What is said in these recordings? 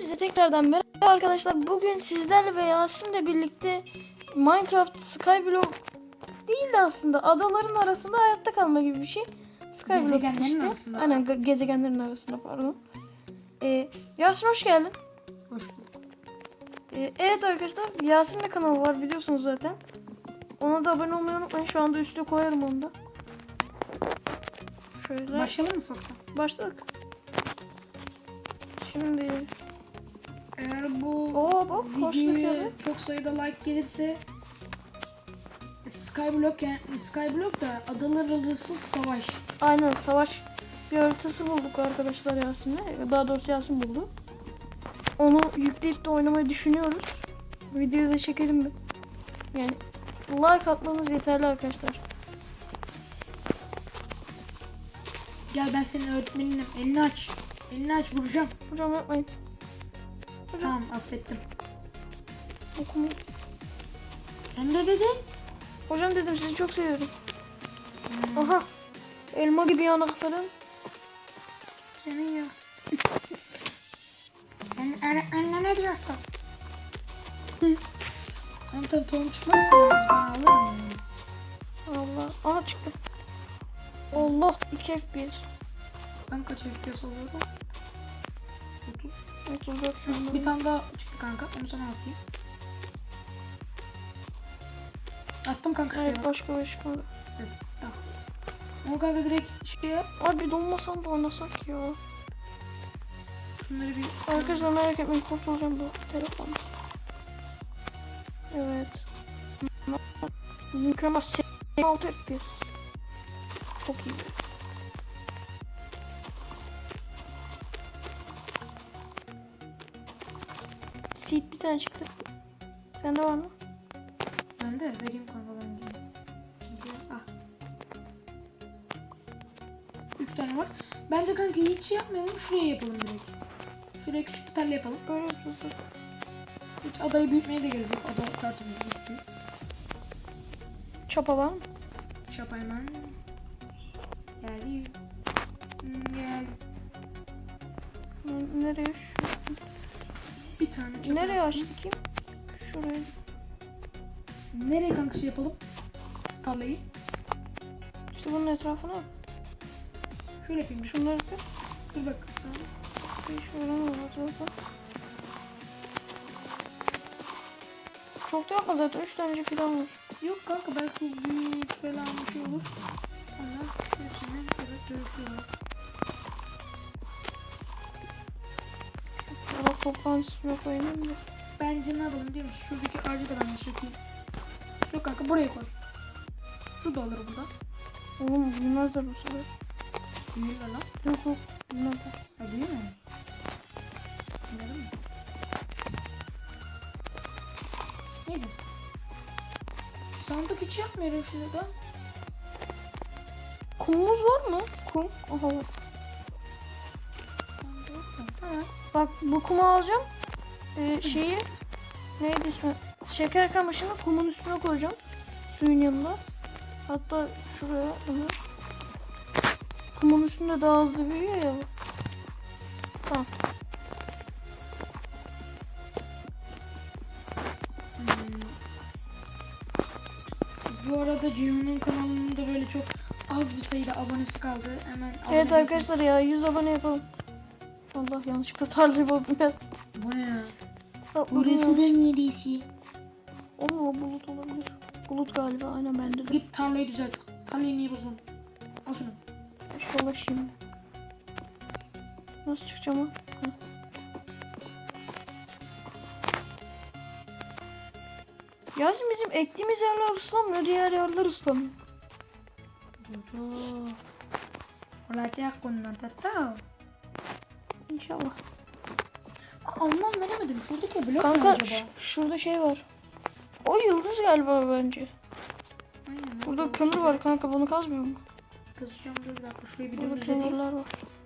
Hepinize tekrardan merhaba arkadaşlar. Bugün sizlerle ve Yasin'le birlikte Minecraft Skyblock değil de aslında adaların arasında hayatta kalma gibi bir şey. Skyblock Gezegenlerin işte. arasında. Aynen ge- gezegenlerin arasında pardon. Ee, Yasin hoş geldin. Hoş bulduk. Ee, evet arkadaşlar Yasin'le kanalı var biliyorsunuz zaten. Ona da abone olmayı unutmayın. Şu anda üstte koyarım onu da. Şöyle. Başlayalım mı ufaktan? Başladık. Şimdi Eğer bu Oo bak videoya çok sayıda like gelirse Skyblock yani Skyblock da adalar arası savaş. Aynen savaş bir haritası bulduk arkadaşlar Yasin'le. Daha doğrusu Yasin buldu. Onu yükleyip de oynamayı düşünüyoruz. Videoyu da çekelim mi? Yani like atmanız yeterli arkadaşlar. Gel ben senin öğretmeninim. Elini aç. Elini aç vuracağım. Hocam yapmayın. Tamam affettim. okuma. Sen de dedin. Hocam dedim sizi çok seviyorum. Hmm, Aha. Elma gibi yanakların. Senin ya. Sen öğretmenine ne diyorsun? Tamam tabii tohum çıkmazsa yalnız ben alırım yani. Allah. Aha çıktı. Allah 2 F1. Ben kaç FPS alıyorum? 30. 34 şu anda. Bir tane daha çıktı kanka. Onu sana atayım. Attım kanka şuraya. Evet başka başka. Evet, tamam. Ama kanka direkt şey yap. Abi donmasan da oynasak ya. Şunları bir... Arkadaşlar merak etmeyin kurtulacağım bu telefonda. Evet. Mükemmel 86 FPS. Çok iyi. Tane çıktı. Sende var mı? Ben de vereyim kanka ben. Çünkü ah. Üç tane var. Bence kanka hiç yapmayalım. Şuraya yapalım direkt. Şuraya küçük bir tarla yapalım. Öyle yapıyorsun. Hiç adayı büyütmeye de gerek yok. Ada kartımız büyüttü. Çapa var mı? Şap hemen. Geldi. Hmm, Gel. Nereye? Bir tane çapa nereye açtık kim? Şuraya. Nereye kanka şey yapalım? Tarlayı. İşte bunun etrafına. Şöyle yapayım. Şu, Şunları kır. dur bak. Hiç öğrenmedim zaten. Çok da yapma zaten 3 tane falan var. Yok kanka belki büyük falan bir şey olur. Onlar hepsini evet dövüşüyorlar. Allah toplantısına koyayım da. Bence ne yapalım biliyor musun? Şuradaki ağacı da ben yaşatayım. Yok kanka buraya koy. Su da olur burada. Oğlum bilmezler bu sefer. Büyürler lan. Yok yok bilmezler. Ha büyüyor mu? Anladın mı? Neyse. Sandık hiç yapmıyorum şimdi da. Kumumuz var mı? Kum. Aha var. Bak bu kumu alacağım. Ee, şeyi neydi ismi? Şeker kamışını kumun üstüne koyacağım. Suyun yanında. Hatta şuraya. Hı. Kumun üstünde daha hızlı büyüyor ya. bu. Tamam. Hmm. Bu arada Cihun'un kanalında böyle çok az bir sayıda abonesi kaldı. Hemen Evet abone arkadaşlar ya 100 abone yapalım. Allah yanlışlıkla tarlayı bozdum ya. Bu ne ya? Atladım yanlış. neresi? Oğlum o bulut olabilir. Bulut galiba aynen bende de. Git tarlayı düzelt. Tarlayı niye bozdun? Al şunu. Şöyle şimdi. Nasıl çıkacağım ha? Yasin bizim ektiğimiz yerler ıslanmıyor, diğer yerler ıslanıyor. Olacak bunlar tatta. İnşallah. Anlam veremedim. Şuradaki blok Kanka acaba? ş- şurada şey var. O yıldız galiba bence. Aynen, Burada kömür var kanka bunu kazmıyor mu? Kazacağım dur bir dakika. Şurayı bir Burada dümdüz edeyim. kömürler var.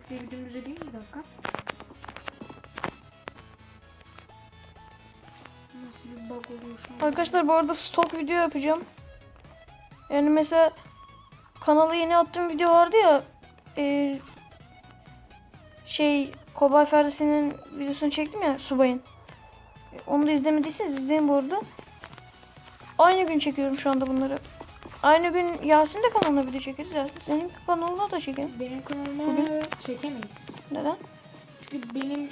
Şurayı bir dümdüz edeyim bir dakika. Nasıl bir bug oluyor şu an? Arkadaşlar bu arada stok video yapacağım. Yani mesela kanala yeni attığım video vardı ya. e, şey Kobay Ferdisi'nin videosunu çektim ya subayın. Onu da izlemediyseniz izleyin bu arada. Aynı gün çekiyorum şu anda bunları. Aynı gün Yasin de kanalına video çekeriz. Yasin senin kanalına da çekelim. Benim kanalıma Bugün- çekemeyiz. Neden? Çünkü benim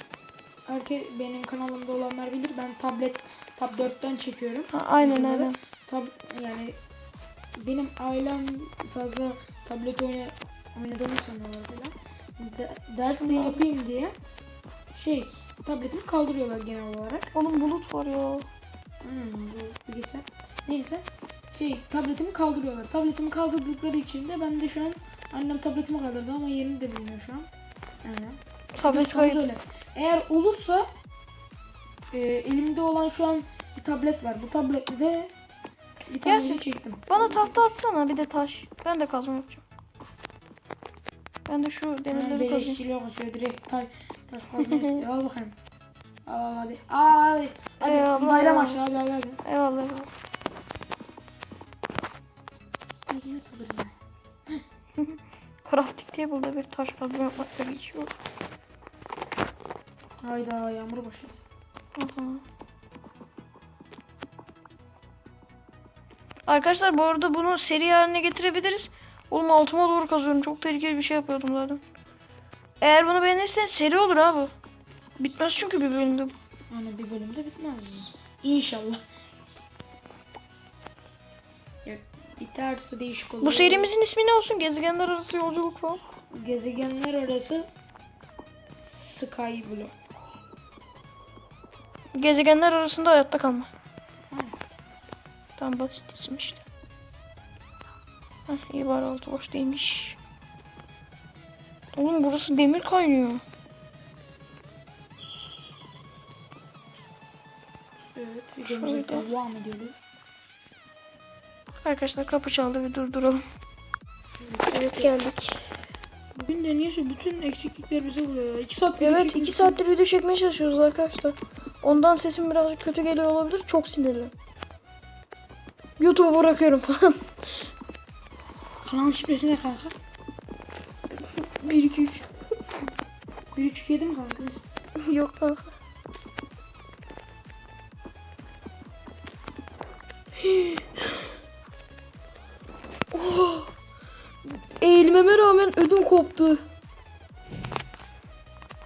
herke benim kanalımda olanlar bilir. Ben tablet Tab 4'ten çekiyorum. Ha, aynen aynen. Tab yani benim ailem fazla tablet oyna oynadığımı sanıyorlar falan. De- ders de yapayım diye şey tabletimi kaldırıyorlar genel olarak. Oğlum bulut var ya. Hmm, bu geçen. Neyse. Şey tabletimi kaldırıyorlar. Tabletimi kaldırdıkları için de ben de şu an annem tabletimi kaldırdı ama yerini de bilmiyor şu an. Aynen. Tablet söyle. Eğer olursa e, elimde olan şu an bir tablet var. Bu tablette de bir tane çektim. Bana tahta atsana bir de taş. Ben de kazma yapacağım. Ben de şu demirleri kazayım. beleşçiliğe basıyor direkt taş taş kazma istiyor. Al bakayım. Al al hadi. Al hadi. Hadi Eyvallah, bayram aşağı hadi hadi hadi. Eyvallah eyvallah. Bir YouTuber'ım ben. Crafting table'da bir taş kazma yapmakla geçiyor. Hayda yağmur başladı. Aha. Arkadaşlar bu arada bunu seri haline getirebiliriz. Oğlum altıma doğru kazıyorum. Çok tehlikeli bir şey yapıyordum zaten. Eğer bunu beğenirseniz seri olur abi. Bitmez çünkü bir bölümde. Yani bir bölümde bitmez. İnşallah. Ya biterse değişik olur. Bu serimizin ismi ne olsun? Gezegenler arası yolculuk falan. Gezegenler arası Skyblock. Gezegenler arasında hayatta kalma. Hı. Tam basit isim işte. Heh, iyi bari altı boş değilmiş. Oğlum burası demir kaynıyor. Evet, videomuza devam. Arkadaşlar kapı çaldı bir durduralım. Evet geldik. Bugün de niyeyse bütün eksiklikler bize vuruyor ya. 2 saat video Evet çekmiştik. 2 saattir video çekmeye çalışıyoruz arkadaşlar. Ondan sesim birazcık kötü geliyor olabilir. Çok sinirli. YouTube'u bırakıyorum falan. Kanalın şifresi ne kanka? 1 2 3. 1 3 2 7 mi kanka? Yok kanka. oh! Eğilmeme rağmen ödüm koptu.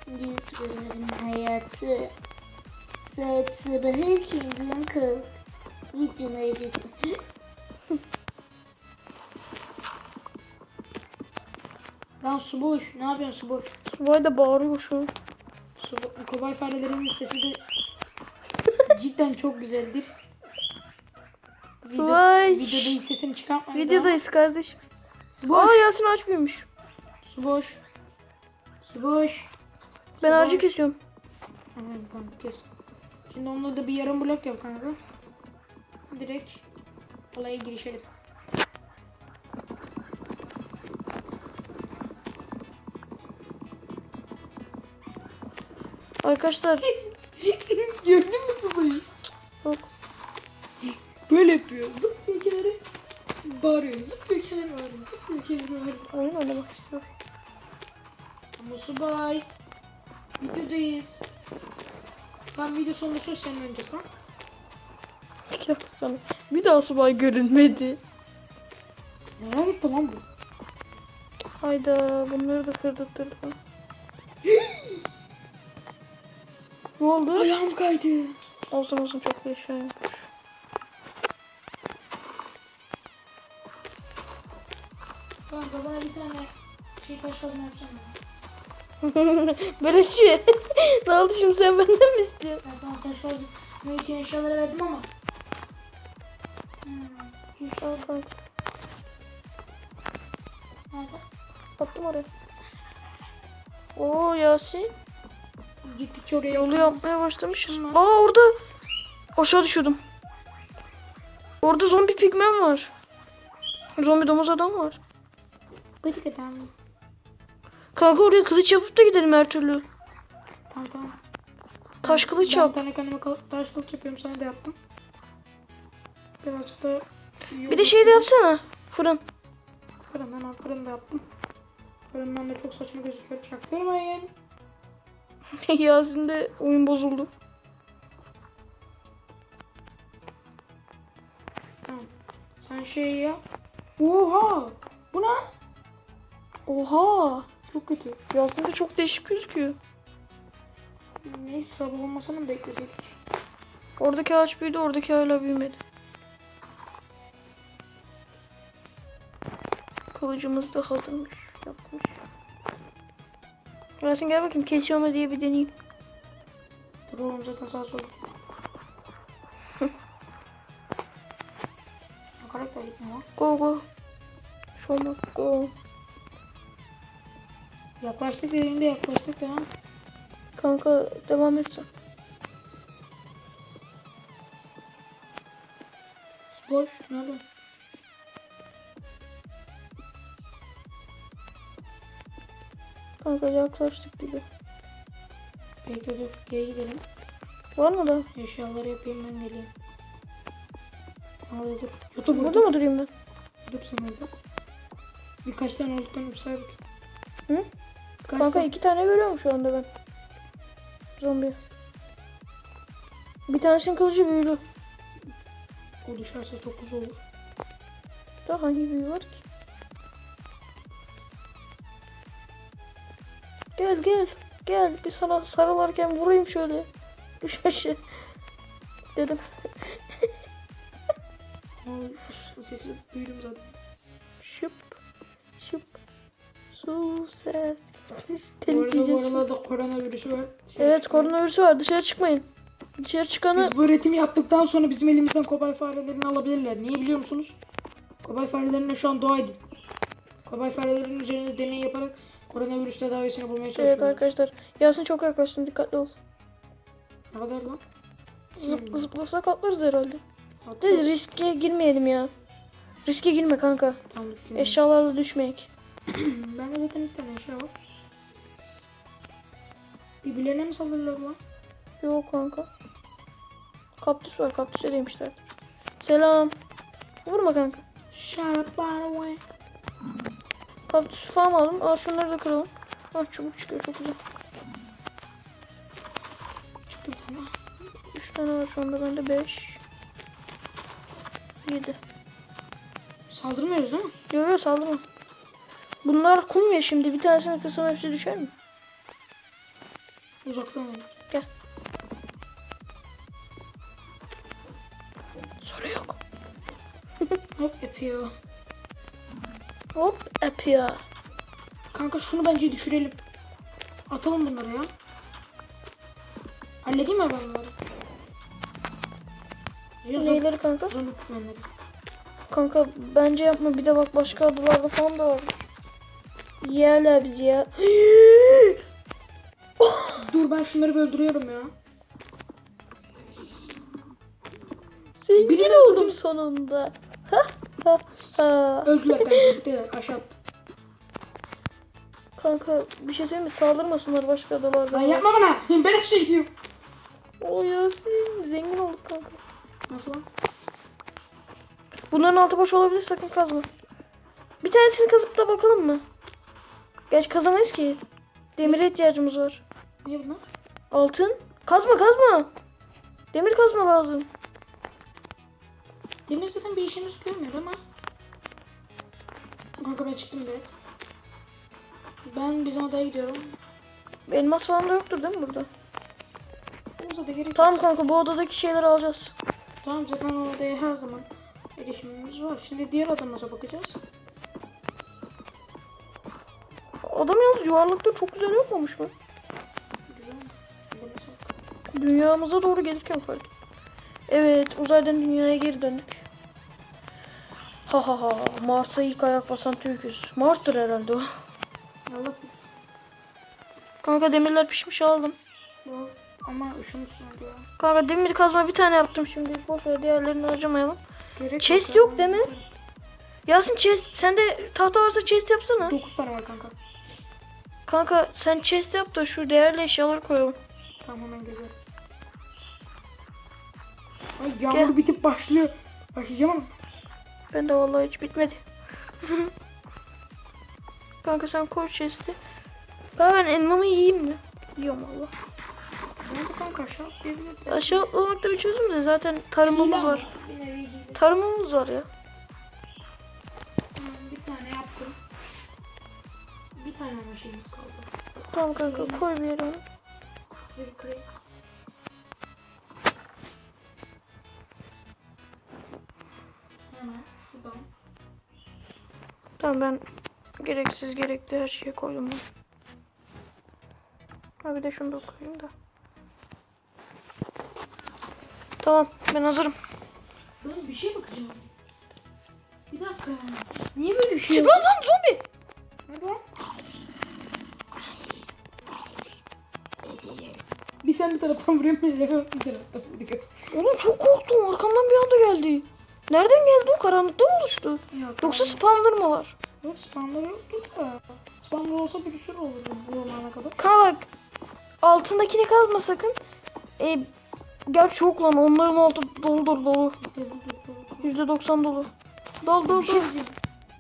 YouTuber'ların hayatı. Saat sabah erkenden kalk. Videonu editle. Lan su boş. Ne yapıyorsun su boş? Vay da bağırıyor şu an. Su Kobay farelerinin sesi de cidden çok güzeldir. Video-. Videoda hiç sesini çıkartmayın. Videodayız kardeşim. Su boş. Aa Yasin aç büyümüş. Su boş. Su boş. Ben Su ağacı boş. kesiyorum. Tamam tamam kes. Şimdi onunla da bir yarım blok yap kanka. Direkt olaya girişelim. Arkadaşlar Gördün mü babayı? Yok. Böyle yapıyor. Zıplıyor kenara. Bağırıyor. Zıplıyor kenara bağırıyor. Zıplıyor kenara bağırıyor. oyun oynamak istiyorum. Ama subay. Videodayız. Ben video sonunda söz senin önce tamam. Dakika sonra. Bir daha subay görünmedi. Nereye gitti lan bu? Hayda bunları da kırdırttırdı. ne oldu? Ayağım kaydı. Olsun olsun çok bir şey. Kanka bana bir tane şey kazma yapsana. Beleşçi. ne oldu şimdi sen benden mi istiyorsun? Ben sana taş kazma için eşyaları verdim ama. Hmm. Al kanka. Nerede? Attım oraya. Oo Yasin. Gittikçe oraya Yolu yapmaya başlamışız. Aa orada. Aşağı düşüyordum. Orada zombi pigmen var. Zombi domuz adam var. Gıdık adam. Kanka oraya kılıç yapıp da gidelim her türlü. Tamam tamam. Taş kılıç ben yap. bir tane kendime taş kılıç yapıyorum sana da yaptım. Birazcık da Bir de şey de yapsana. Fırın. Fırın hemen fırın da yaptım. Fırından da çok saçma gözüküyor. Çaktırmayın. Yasin'de oyun bozuldu. Tamam. Sen şey yap. Oha! Bu ne? Oha. Çok kötü. Yasin'de çok değişik gözüküyor. Neyse sabah olmasını mı bekleseydik? Oradaki ağaç büyüdü, oradaki hala büyümedi. Kılıcımız da hazırmış. Yapmış. Yasin gel bakayım kesiyor mu diye bir deneyeyim. Oğlum zaten sağ sol. Da gitme lan. Go go. Show must go. Yaklaştık dediğinde yaklaştık tamam. Kanka devam etsin. Boş. Nerede? Kanka yaklaştık gibi. Bekle dur. Geri gidelim. Var mı da? Eşyaları yapayım ben geleyim. Orada dur. YouTube Burada mı durayım ben? Dur sen orada. Birkaç tane olduklarını bir bakayım. Hı? Birkaç Kanka tane. iki tane görüyorum şu anda ben. Zombi. Bir tanesinin kılıcı büyülü. O düşerse çok güzel olur. Da hangi büyü var ki? Gel gel. Gel bir sana sarılarken vurayım şöyle. Düş aşağı. Dedim. O sesi duydum zaten. Şıp. Şıp. Su ses. Bu arada bu aralarda koronavirüsü var. Şey Evet çıkıyor. koronavirüsü var dışarı çıkmayın. Dışarı çıkanı Biz bu üretimi yaptıktan sonra bizim elimizden kobay farelerini alabilirler. Niye biliyor musunuz? Kobay farelerine şu an dua edin. Kobay farelerin üzerinde deney yaparak koronavirüs tedavisini bulmaya Evet çalışıyorlar. arkadaşlar. Yasin çok yaklaştın dikkatli ol. Ne kadar lan? Zıp, zıplasak atlarız herhalde. Hatta... De riske girmeyelim ya. Riske girme kanka. Tamam, Eşyalarla düşmeyek. ben de zaten iki tane eşya var. Birbirlerine mi saldırırlar lan? Yok kanka. Kaktüs var. Kaktüse demişler. Selam. Vurma kanka. Shut up, Kaktüs falan aldım. Aa şunları da kıralım. Ah çubuk çıkıyor çok güzel. Çıktı bir tane. 3 tane var şu anda bende 5. 7. Saldırmıyoruz değil mi? Yok yok saldırma. Bunlar kum ya şimdi. Bir tanesini kırsam hepsi düşer mi? Uzaktan oynayalım. Gel. Soru yok. Hop yapıyor. Yapıyor. Kanka şunu bence düşürelim. Atalım bunları ya. Halledeyim mi ben bunları? Ya Neyleri kanka? Kanka bence yapma. Bir de bak başka adalarda falan da var. Yerler bizi ya. Dur ben şunları bir öldürüyorum ya. Zengin Birini oldum sonunda. Ha ha ha. Öldüler kanka gittiler aşağı. Kanka bir şey söyleyeyim mi? Saldırmasınlar başka adalarda. Lan yapma bana. Ben her şey gidiyorum. O Yasin. Zengin olduk kanka. Nasıl lan? Bunların altı boş olabilir sakın kazma. Bir tanesini kazıp da bakalım mı? Gerçi kazamayız ki. Demire ihtiyacımız var. Ne bunlar? Altın. Kazma kazma. Demir kazma lazım. Demir zaten bir işimiz görmüyor ama. Kanka ben çıktım direkt. Ben bizim adaya gidiyorum. Elmas falan da yoktur değil mi burada? Olsa da gerek. Tamam kanka bu odadaki şeyleri alacağız. Tamam zaten o odaya her zaman erişimimiz var. Şimdi diğer adamıza bakacağız. Adam yalnız yuvarlıkta çok güzel yapmamış mı? Dünyamıza doğru gelirken fark. Evet uzaydan dünyaya geri döndük. Ha ha ha Mars'a ilk ayak basan Türk'üz. Mars'tır herhalde o. Kanka demirler pişmiş aldım. bu ama üşümüşsün ya. Kanka demir kazma bir tane yaptım şimdi. Boş ver diğerlerini harcamayalım. Gerek Chest ya. yok değil mi? Yasin chest sende tahta varsa chest yapsana. 9 tane var kanka. Kanka sen chest yap da şu değerli eşyaları koyalım. Tamam hemen geliyorum. Ay yağmur bitip başlıyor. Başlayacağım ama. Ben de vallahi hiç bitmedi. Kanka sen koy chest'i. Kanka ben elmamı yiyeyim mi? Yiyorum valla. Ne oldu kanka aşağı atlayabilirdi. Aşağı atlamakta bir çözüm de zaten tarımımız Hile var. Tarımımız var ya. Bir tane yaptım. Bir tane ama şeyimiz kaldı. Tamam kanka koy bir yere onu. Bir kırık. Hemen şuradan. Tamam ben gereksiz gerekli her şeyi koydum. ben. Ha bir de şunu da koyayım da. Tamam ben hazırım. Ben bir şey bakacağım. Bir dakika. Niye böyle bir şey Lan lan zombi. Nerede? Bir sen bir taraftan vuruyor, bir taraftan vuruyor. Oğlum çok korktum arkamdan bir anda geldi. Nereden geldi o karanlıkta mı oluştu? Yok, Yoksa spawner mı var? Yok spamları yoktu da. Spamlar olsa bir sürü olurdu bu zamana kadar. Bak altındakini kazma sakın. E, gerçi çok lan onların altı dolu dolu dolu. Yüzde doksan dolu. Dol dol şey dol.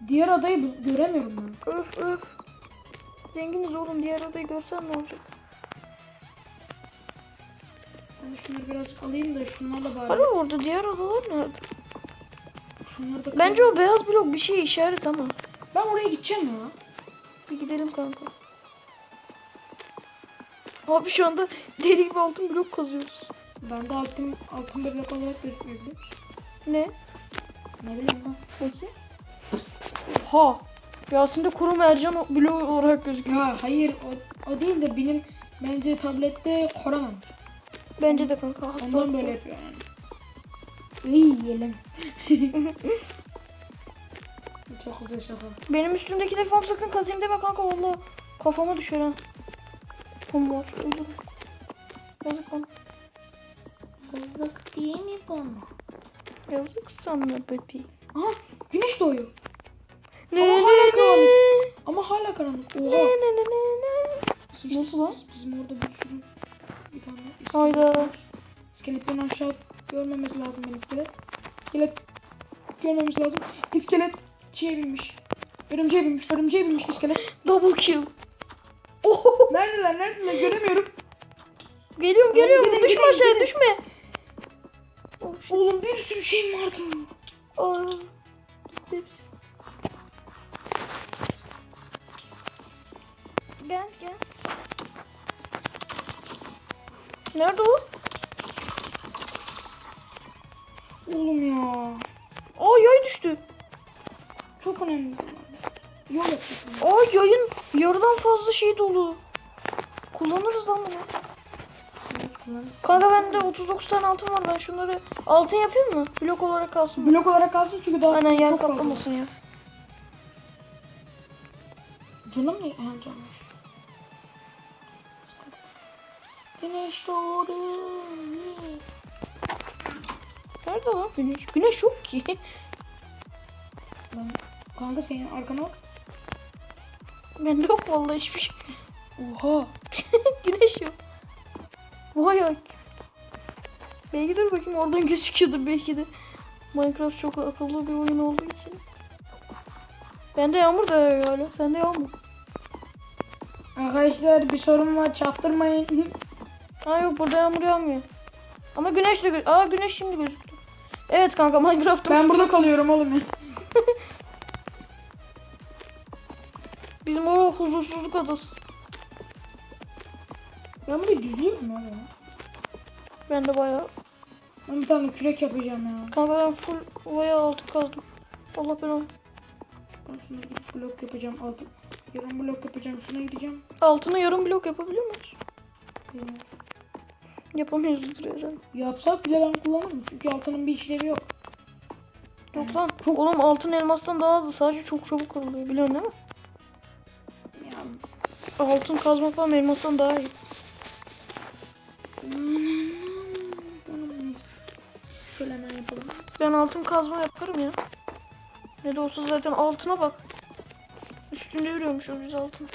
Diğer adayı göremiyorum ben. Öf öf. Zenginiz oğlum diğer adayı görsen ne olacak? Ben şunları biraz alayım da şunlarla bari. Harbi orada diğer adalar nerede? Şunları da Bence o beyaz blok bir şey işaret ama. Ben oraya gideceğim ya. Bir gidelim kanka. Abi şu anda deli gibi altın blok kazıyoruz. Ben de altın, altın laf olarak musun? Ne? Ne bileyim ben. Peki. Ha. Yasin'de kuru mercan bloğu olarak gözüküyor. Ya hayır o, o değil de benim bence tablette koramam. Bence de kanka Ondan böyle yapıyor yani. İyi yiyelim. Çok güzel şaka. Benim üstümdeki defam sakın kazayım deme kanka valla kafama düşer ha. Pum var ölürüm. Yazık lan. Kızlık değil mi bana? Yazık sana bebeğim. Aha güneş doğuyor. Ne Ama ne hala ne. karanlık. Ama hala karanlık. Ne Oha. ne ne ne ne. Nasıl lan? Bizim orada bir sürü bir tane iskelet Hayda. var. Aşağı görmemesi lazım benim iskelet. İskelet görmemesi lazım. İskelet şeye binmiş. Örümceğe binmiş. Örümceğe binmiş iskelet. Double kill. Neredeler? Neredeler? Göremiyorum. Geliyorum geliyorum. gidin, düşme gidin, aşağıya gidin. düşme. Oğlum bir sürü şeyim vardı. Aa. Hepsi. Gel gel. Nerede o? Oğlum ya. Çok önemli. Aa yayın yarıdan fazla şey dolu. Kullanırız lan bunu. Kanka bende 39 tane altın var. Ben şunları altın yapayım mı? Blok olarak kalsın. Blok olarak kalsın çünkü daha Aynen yer kaplamasın ya. Canım ne? Ha canım. Güneş doğdu. Nerede lan güneş? Güneş yok ki. Ben, kanka senin arkana bak. Bende yok vallahi hiçbir şey. Oha. güneş yok. Vay ay. Belki dur bakayım oradan gözüküyordur belki de. Minecraft çok akıllı bir oyun olduğu için. Bende yağmur da yağıyor hala. Sende yağmur. Arkadaşlar bir sorun var çaktırmayın. Ha yok burada yağmur yağmıyor. Ama güneş de gö- Aa güneş şimdi gözüktü. Evet kanka Minecraft'ta ben burada kalıyorum oğlum ya. Huzursuzluk adası. Ben burayı düzleyeyim mi ya? Ben de bayağı. Ben bir tane kürek yapacağım ya. Kanka ben full bayağı altı kazdım. Allah belanı. Ben şunu bir blok yapacağım altın. Yarım blok yapacağım. Şuna gideceğim. Altına yarım blok yapabiliyor muyuz? Bilmiyorum. Yapamıyoruzdur herhalde. Yapsak bile ben kullanırım. Çünkü altının bir işlevi yok. Yok lan. Çok oğlum altın elmastan daha hızlı. Sadece çok çabuk kırılıyor. Biliyorsun değil mi? Altın kazmak falan elmastan daha iyi. Ben altın kazma yaparım ya. Ne de olsa zaten altına bak. Üstünde yürüyormuşuz biz altın.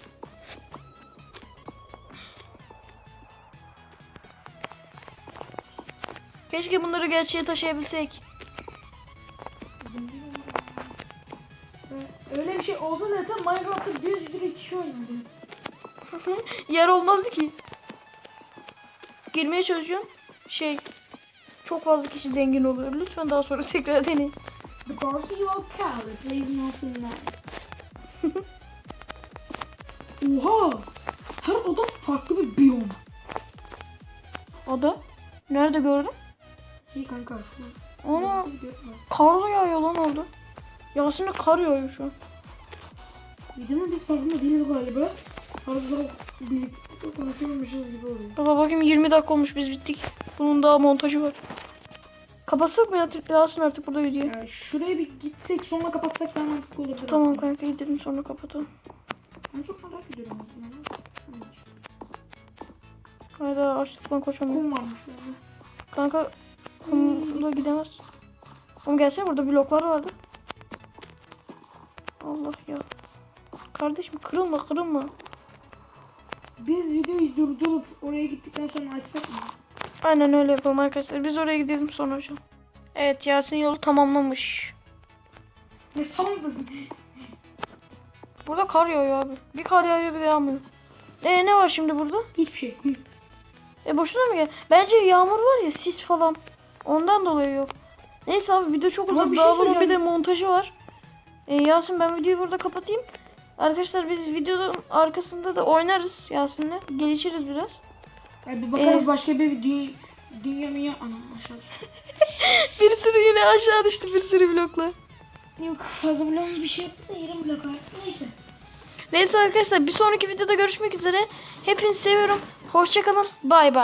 Keşke bunları gerçeğe taşıyabilsek. Öyle bir şey olsa zaten Minecraft'ta bir sürü kişi oynadı. Yer olmazdı ki. girmeye çalışıyorum. Şey çok fazla kişi zengin oluyor. Lütfen daha sonra tekrar deneyin. The Garcia Cali plays Nelson Knight. Oha! Her oda farklı bir biyom. O da nerede gördün? Şey kanka şu. Ana karlı yağıyor lan orada. Yasin'de kar yağıyor şu an. Bir de mi biz farkında değiliz galiba. Fazla birlikte konuşamamışız gibi oluyor. Baba bakayım 20 dakika olmuş biz bittik. Bunun daha montajı var. Kapatsak mı artık Yasin artık burada video? Yani şuraya bir gitsek sonra kapatsak daha mantıklı olabilir Tamam aslında. kanka gidelim sonra kapatalım. Ben çok merak ediyorum aslında. Haydi açlıktan koşamıyorum. Kum varmış yani. Kanka kumda gidemez. Oğlum gelsene burada bloklar vardı. Allah ya. Kardeşim kırılma kırılma. Biz videoyu durdurup oraya gittikten sonra açsak mı? Aynen öyle yapalım arkadaşlar. Biz oraya gidelim sonra hocam. Evet Yasin yolu tamamlamış. Ne sandın? Burada kar yağıyor abi. Bir kar yağıyor bir de yağmıyor. E ne var şimdi burada? Hiçbir şey. E boşuna mı gel? Bence yağmur var ya sis falan. Ondan dolayı yok. Neyse abi video çok şey Daha bunun bir de montajı var. E, Yasin ben videoyu burada kapatayım. Arkadaşlar biz videonun arkasında da oynarız Yasin'le. Gelişiriz biraz. Yani bir bakarız Ee? başka bir dünya, dünya mı ya? Anam aşağı. Bir sürü yine aşağı düştü bir sürü bloklar. Yok fazla bulan bir şey yaptı da yarım blok var. Neyse. Neyse arkadaşlar bir sonraki videoda görüşmek üzere. Hepinizi seviyorum. Hoşçakalın. Bay bay.